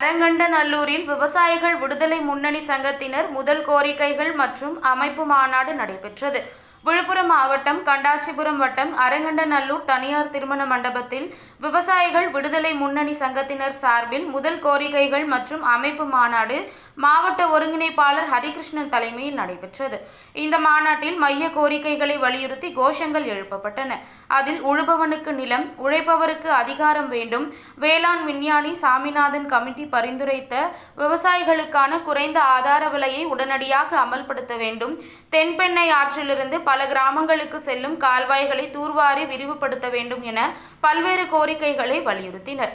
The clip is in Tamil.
அரங்கண்டநல்லூரில் விவசாயிகள் விடுதலை முன்னணி சங்கத்தினர் முதல் கோரிக்கைகள் மற்றும் அமைப்பு மாநாடு நடைபெற்றது. விழுப்புரம் மாவட்டம் கண்டாச்சிபுரம் வட்டம் அரங்கண்டநல்லூர் தனியார் திருமண மண்டபத்தில் விவசாயிகள் விடுதலை முன்னணி சங்கத்தினர் சார்பில் முதல் கோரிக்கைகள் மற்றும் அமைப்பு மாநாடு மாவட்ட ஒருங்கிணைப்பாளர் ஹரிகிருஷ்ணன் தலைமையில் நடைபெற்றது. இந்த மாநாட்டில் மைய கோரிக்கைகளை வலியுறுத்தி கோஷங்கள் எழுப்பப்பட்டன. அதில் உழுபவனுக்கு நிலம் உழைப்பவருக்கு அதிகாரம் வேண்டும் வேளாண் விஞ்ஞானி சாமிநாதன் கமிட்டி பரிந்துரைத்த விவசாயிகளுக்கான குறைந்த ஆதார விலையை உடனடியாக அமல்படுத்த வேண்டும் தென்பெண்ணை ஆற்றிலிருந்து பல கிராமங்களுக்கு செல்லும் கால்வாய்களை தூர்வாரி விரிவுபடுத்த வேண்டும் என பல்வேறு கோரிக்கைகளை வலியுறுத்தினர்.